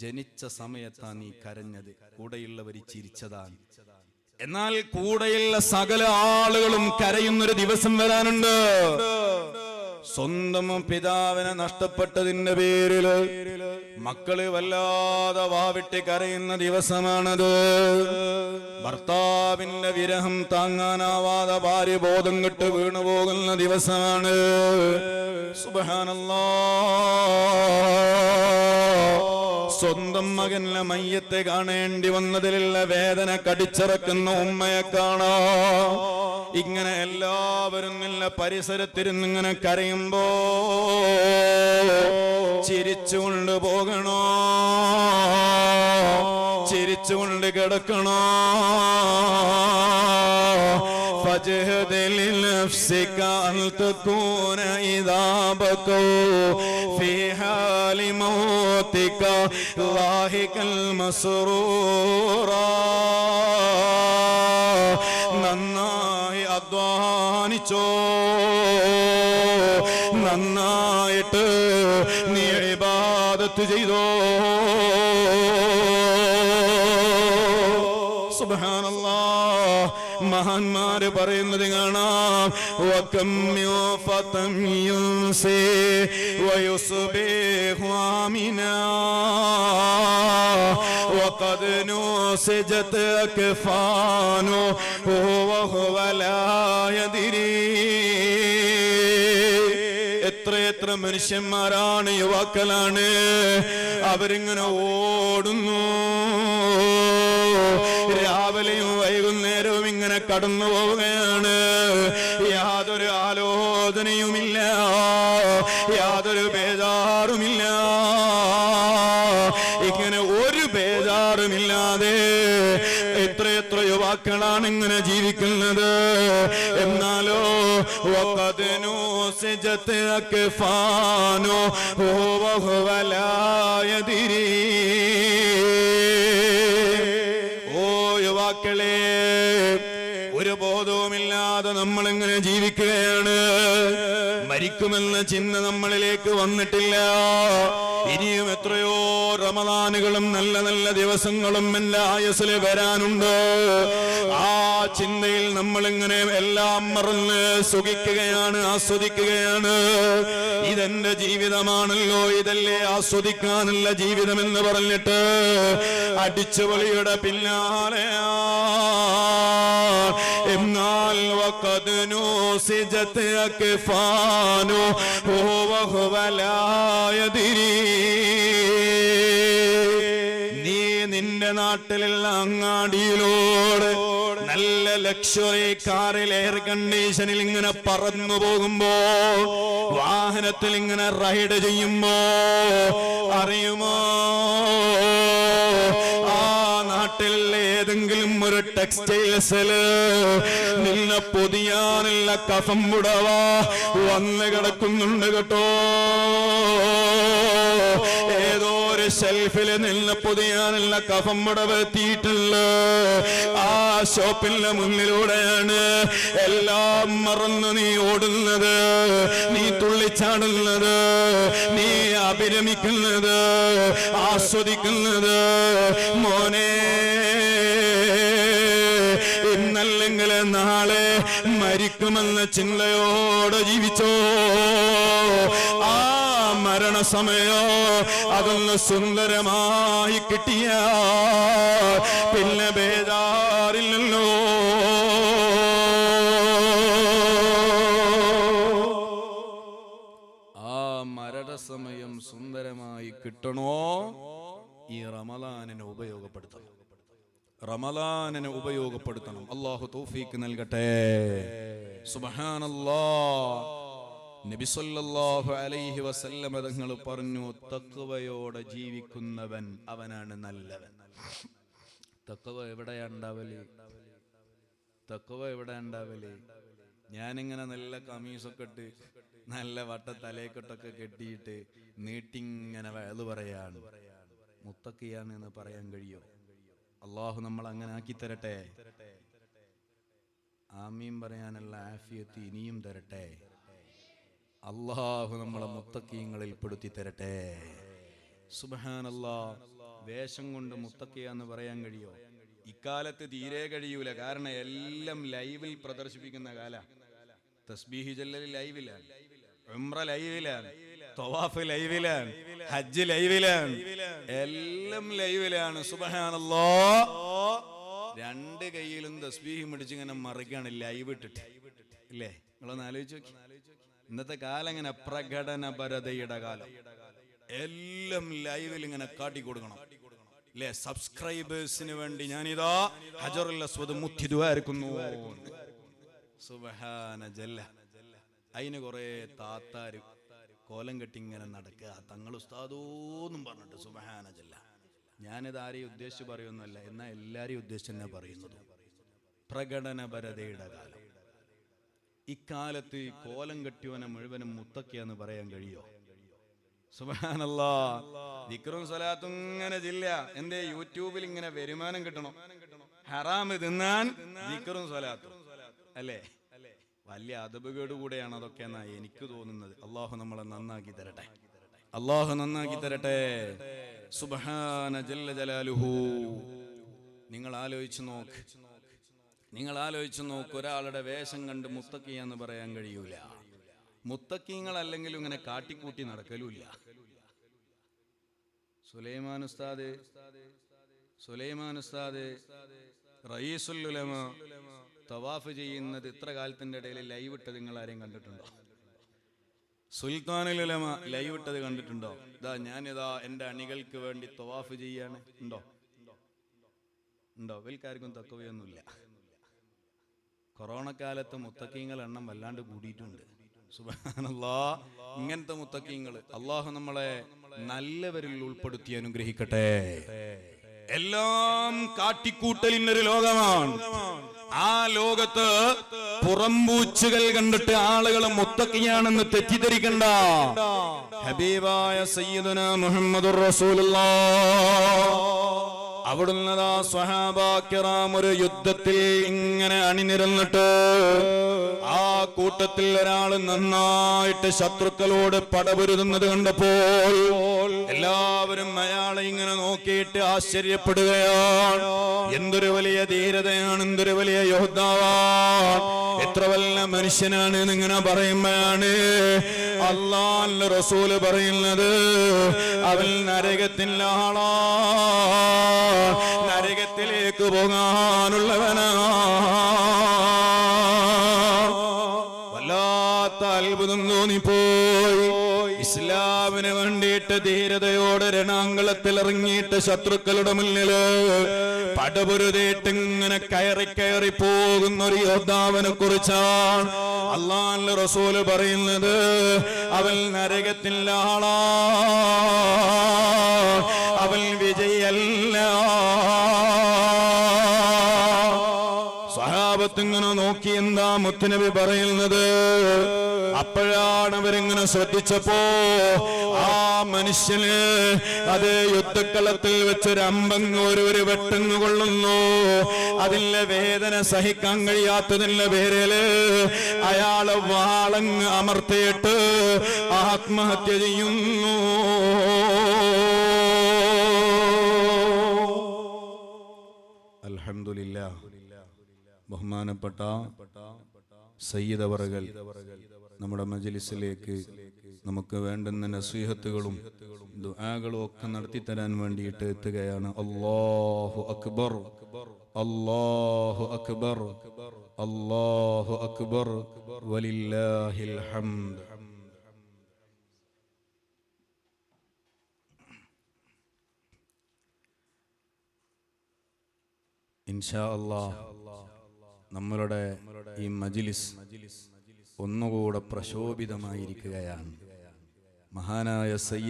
ജനിച്ച സമയത്താ നീ കരഞ്ഞത്. കൂടെയുള്ളവർ ചിരിച്ചതാണ്. എന്നാൽ കൂടെയുള്ള സകല ആളുകളും കരയുന്നൊരു ദിവസം വരാനുണ്ട്. സ്വന്തം പിതാവിനെ നഷ്ടപ്പെട്ടതിന്റെ പേരിൽ മക്കൾ വല്ലാതെ വാവിട്ടി കരയുന്ന ദിവസമാണത്. ഭർത്താവിന്റെ വിരഹം താങ്ങാനാവാതെ ഭാര്യ ബോധം കെട്ട് വീണു പോകുന്ന ദിവസമാണ്. സുബഹാനല്ലാ. സ്വന്തം മകനിലെ മയ്യത്തെ കാണേണ്ടി വന്നതിലുള്ള വേദന കടിച്ചിറക്കുന്ന ഉമ്മയെ കാണോ? ഇങ്ങനെ എല്ലാവരും നല്ല പരിസരത്തിരുന്ന് ഇങ്ങനെ കരയുമ്പോ ചിരിച്ചുകൊണ്ട് പോകണോ? ചിരിച്ചുകൊണ്ട് കിടക്കണോ? فاجهد لنفسك أن تكون إذا بكوا في حال موتك ضاحكا مسرورا നന്നായി അധ്വാനിച്ചോ നന്നായിട്ട് നീ ഇബാദത്ത് ചെയ്തോ സുബ്ഹാനല്ലാ മഹാന്മാര് പറയുന്നത് കാണാം വകം മ്യോ ഫതം യുൻസി വയുസ്ബിഹു ആമിനാ وقد نوسجت أكفانه وهو لا يدري എത്ര എത്ര മനുഷ്യന്മാരാണ് യുവാക്കളാണ് അവരിങ്ങനെ ഓടുന്നു രാവിലെയും വൈകുന്നേരവും ഇങ്ങനെ കടന്നു പോവുകയാണ്. യാതൊരു ആലോചനയുമില്ല. യാതൊരു ബേജാറുമില്ല. ഇങ്ങനെ ഒരു ബേജാറുമില്ലാതെ എത്ര എത്ര യുവാക്കളാണ് ഇങ്ങനെ ജീവിക്കുന്നത്. എന്നാലോ യദ്രി ഓ യുവാക്കളെ ബോധവുമില്ലാതെ നമ്മൾ എങ്ങനെ ജീവിക്കുകയാണ്? മരിക്കുമെന്ന ചിന്ത നമ്മളിലേക്ക് വന്നിട്ടില്ല. ഇനിയും എത്രയോ റമദാനുകളും നല്ല നല്ല ദിവസങ്ങളും എന്റെ ആയസിൽ വരാനുണ്ട്. ആ ചിന്തയിൽ നമ്മൾ ഇങ്ങനെ എല്ലാം മറന്ന് സുഖിക്കുകയാണ് ആസ്വദിക്കുകയാണ്. ഇതെന്റെ ജീവിതമാണല്ലോ ഇതല്ലേ ആസ്വദിക്കാനുള്ള ജീവിതം എന്ന് പറഞ്ഞിട്ട് അടിച്ചുപൊളിയുടെ പിന്നാലെയാ. എന്നാൽ വഖദ് نوسجت അക്ഫാനു وهو لا يدري നീ നിന്റെ നാട്ടിലുള്ള അങ്ങാടിയിലോട് നല്ല ലക്ഷറി കാറിൽ എയർ കണ്ടീഷനിൽ ഇങ്ങനെ പറന്നു പോകുമ്പോ വാഹനത്തിൽ ഇങ്ങനെ റൈഡ് ചെയ്യുമ്പോ അറിയുമോ? ആ നാട്ടിൽ ഏതെങ്കിലും ഒരു ടെക്സ്റ്റൈൽസിൽ നിന്നെ പൊതിയാനുള്ള കഫം മുടവ വന്ന് കിടക്കുന്നുണ്ട് കേട്ടോ. ഏതോ ഒരു ഷെൽഫിൽ നിന്ന് പൊതിയാനുള്ള കഫം എത്തിയിട്ടുണ്ട്. ആ ഷോപ്പിന്റെ മുന്നിലൂടെയാണ് എല്ലാം മറന്ന് നീ ഓടുന്നത്. നീ തുള്ളിച്ചാടുന്നത്. നീ അഭിരമിക്കുന്നത്. ആസ്വദിക്കുന്നത്. മോനെ നാളെ മരിക്കുമെന്ന ചിന്തയോടെ ജീവിച്ചോ. ആ മരണസമയോ അതൊന്ന് സുന്ദരമായി കിട്ടിയ. പിന്നെ ബേജാറില്ലല്ലോ. ആ മരണസമയം സുന്ദരമായി കിട്ടണോ? ഈ റമലാനിനെ ഉപയോഗപ്പെടുത്തണം. റമലാനിനെ ഉപയോഗപ്പെടുത്തണം. അള്ളാഹു തൗഫീക്ക് നൽകട്ടെ. നബി അലൈഹി തങ്ങൾ പറഞ്ഞു തഖ്വയോടെ ജീവിക്കുന്നവൻ അവനാണ് നല്ലവൻ. തക്കവ എവിടെയാ ഉണ്ടാവൽ? തക്കവ എവിടെ ഉണ്ടാവൽ? ഞാനിങ്ങനെ നല്ല കമീസൊക്കെ ഇട്ട് നല്ല വട്ട തലേക്കെട്ടൊക്കെ കെട്ടിയിട്ട് നീട്ടിങ്ങനെ വയത് പറയാണ്. മുത്തക്കിയാണ് എന്ന് പറയാൻ കഴിയോ? അള്ളാഹു നമ്മൾ അങ്ങനെ ആക്കി തരട്ടെ. ആമീം പറയാനുള്ള ആഫിയത്ത് ഇനിയും തരട്ടെ. അള്ളാഹു നമ്മളെ മുത്തക്കീങ്ങളിൽ പെടുത്തി തരട്ടെ. സുബാനല്ലാ വേഷം കൊണ്ട് മുത്തക്കയാന്ന് പറയാൻ കഴിയോ? ഇക്കാലത്ത് തീരെ കഴിയൂല. കാരണം എല്ലാം ലൈവിൽ പ്രദർശിപ്പിക്കുന്ന കാല. തസ്ബീഹി ജല്ലൽ ലൈവിലാണ്. ഉംറ ലൈവിലാണ്. തവാഫ് ലൈവിലാണ് ഹജ്ജ് ലൈവിലാണ് എല്ലാം ലൈവിലാണ്. സുബഹാനല്ലോ. രണ്ട് കൈയിലും തസ്ബീഹി പിടിച്ച് ഇങ്ങനെ മറിക്കാണ് ലൈവ് ഇട്ടിട്ട്. ഇല്ലേ? നിങ്ങളൊന്ന് ആലോചിച്ച് ഇന്നത്തെ കാലം ഇങ്ങനെ പ്രകടനപരതയുടെ കാലം. എല്ലാം ലൈവിൽ ഇങ്ങനെ കാട്ടി കൊടുക്കണം. അല്ലേ സബ്സ്ക്രൈബേഴ്സിന് വേണ്ടി ഞാനിതാ ഹജറുൽ അസ്വദ് മുത്തിദ്വാരിക്കുന്നു സുബഹാന ജല്ല അതിന് കുറെ താത്താര് കോലം കെട്ടി ഇങ്ങനെ നടക്കുക. തങ്ങൾ ഉസ്താദോന്നും പറഞ്ഞിട്ട് സുബഹാനജല്ല ഞാനിത് ആരെയും ഉദ്ദേശിച്ച് പറയുന്നല്ല എന്നാൽ എല്ലാരെയും ഉദ്ദേശിച്ച് തന്നെ പറയുന്നത്. പ്രകടനപരതയുടെ കാലം. ഇക്കാലത്ത് ഈ കോലം കെട്ടിയവനെ മുഴുവനും മുത്തക്കിയാന്ന് പറയാൻ കഴിയോ? സുബാനല്ലാ ദിക്റും സ്വലാത്തും ഇങ്ങനെ ജില്ല. എന്റെ യൂട്യൂബിൽ ഇങ്ങനെ വരുമാനം കിട്ടണം. ഹറാമ് തിന്നാൻ ദിക്റും സ്വലാത്തും. അല്ലേ? വലിയ അതബുകേട് കൂടെയാണ് അതൊക്കെ എന്നാ എനിക്ക് തോന്നുന്നത്. അള്ളാഹു നമ്മളെ നന്നാക്കി തരട്ടെ. അള്ളാഹു നന്നാക്കി തരട്ടെ. സുബഹാന ജല്ല ജലാലുഹു. നിങ്ങൾ ആലോചിച്ചു നോക്ക്. നിങ്ങൾ ആലോചിച്ചു നോക്ക്. ഒരാളുടെ വേഷം കണ്ട് മുത്തക്കിയെന്ന് പറയാൻ കഴിയൂല. മുത്തക്കിങ്ങൾ അല്ലെങ്കിലും ഇങ്ങനെ കാട്ടിക്കൂട്ടി നടക്കലുമില്ല. സുലൈമാൻ ഉസ്താദ് സുലൈമാൻ ഉസ്താദ് റയീസുല്ലുലമ തവാഫ് ചെയ്യുന്നത് ഇത്ര കാലത്തിന്റെ ഇടയിൽ ലൈവ് ഇട്ടത് നിങ്ങൾ ആരെയും കണ്ടിട്ടുണ്ടോ? സുൽത്താനുൽ ഉലമ ലൈവ് ഇട്ടത് കണ്ടിട്ടുണ്ടോ? ഇതാ ഞാനിതാ എന്റെ അണികൾക്ക് വേണ്ടി തവാഫ് ചെയ്യാണ്. ഉണ്ടോ? ഉണ്ടോ? ഇവൽക്കാർക്കും തക്കവയൊന്നുമില്ല. കൊറോണ കാലത്ത് മുത്തക്കീങ്ങൾ എണ്ണം വല്ലാണ്ട് കൂടിയിട്ടുണ്ട്. സുബാനല്ലാ ഇങ്ങനത്തെ മുത്തക്കീങ്ങൾ അള്ളാഹു നമ്മളെ നല്ലവരിൽ ഉൾപ്പെടുത്തി അനുഗ്രഹിക്കട്ടെ. എല്ലാം കാട്ടിക്കൂട്ടലിനൊരു ലോകമാണ്. ആ ലോകത്ത് പുറംപൂച്ചുകൾ കണ്ടിട്ട് ആളുകൾ മുത്തക്കിയാണെന്ന് തെറ്റിദ്ധരിക്കണ്ട. ഹബീബായ സയ്യിദന മുഹമ്മദ് റസൂലുള്ളാഹ് അവിടുന്ന് സ്വഹാബാക്കിറാം ഒരു യുദ്ധത്തിൽ ഇങ്ങനെ അണിനിരന്നിട്ട് ആ കൂട്ടത്തിൽ ഒരാൾ നന്നായിട്ട് ശത്രുക്കളോട് പടപുരുതുന്നത് കണ്ടപ്പോൾ എല്ലാവരും അയാളെ ഇങ്ങനെ നോക്കിയിട്ട് ആശ്ചര്യപ്പെടുകയാണ്. എന്തൊരു വലിയ ധീരതയാണ് എന്തൊരു വലിയ യോദ്ധാവാണ് എത്ര വല്ല മനുഷ്യനാണ് എന്നിങ്ങനെ പറയുമ്പോഴാണ് അള്ളാഹ് റസൂൽ പറയുന്നത് അവൻ നരകത്തിന്റെ ആളാ. നരകത്തിലേക്ക് പോകാനുള്ളവനാ. വല്ലാത്ത അത്ഭുതം തോന്നിപ്പോയി. ഇസ്ലാമിന് വേണ്ടിയിട്ട് ധീരതയോടെ രണാങ്കളത്തിൽ ഇറങ്ങിയിട്ട് ശത്രുക്കളുടെ മുന്നിൽ പടപുരുതേട്ട് ഇങ്ങനെ കയറി കയറി പോകുന്ന ഒരു യോദ്ധാവിനെ കുറിച്ചാണ് അള്ളാൻ റസൂൽ പറയുന്നത്. അവൻ നരകത്തിന്റെ ആളാ. അവൻ വിജയല്ല. സഹാബത്ത് ഇങ്ങനെ നോക്കി എന്താ മുത്തുനബി പറയുന്നത്? അപ്പോഴാണ് അവരിങ്ങനെ ശ്രദ്ധിച്ചപ്പോ ആ മനുഷ്യന് അത് യുദ്ധക്കളത്തിൽ വെച്ചൊരു അമ്പങ്ങ് ഒരു ഒരു വെട്ടങ്ങ് കൊള്ളുന്നു. അതിലെ വേദന സഹിക്കാൻ കഴിയാത്തതിന്റെ പേരിൽ അയാൾ വാളങ്ങ് അമർത്തിയിട്ട് ആത്മഹത്യ ചെയ്യുന്നു. അൽഹംദുലില്ല. ബഹുമാനപ്പെട്ട സയ്യിദ് നമ്മുടെ മജലിസിലേക്ക് നമുക്ക് വേണ്ടുന്ന നസീഹത്തുകളും ദുആകളും ഒക്കെ നടത്തി തരാൻ വേണ്ടിയിട്ട് എത്തുകയാണ്. അല്ലാഹു അക്ബർ അല്ലാഹു അക്ബർ അല്ലാഹു അക്ബർ വലില്ലാഹിൽ ഹംദ്. ഇൻഷാ നമ്മളുടെ ഈ മജിലിസ് ഒന്നുകൂടെ പ്രശോഭിതമായിരിക്കുകയാണ്. മഹാനായ സയ്യ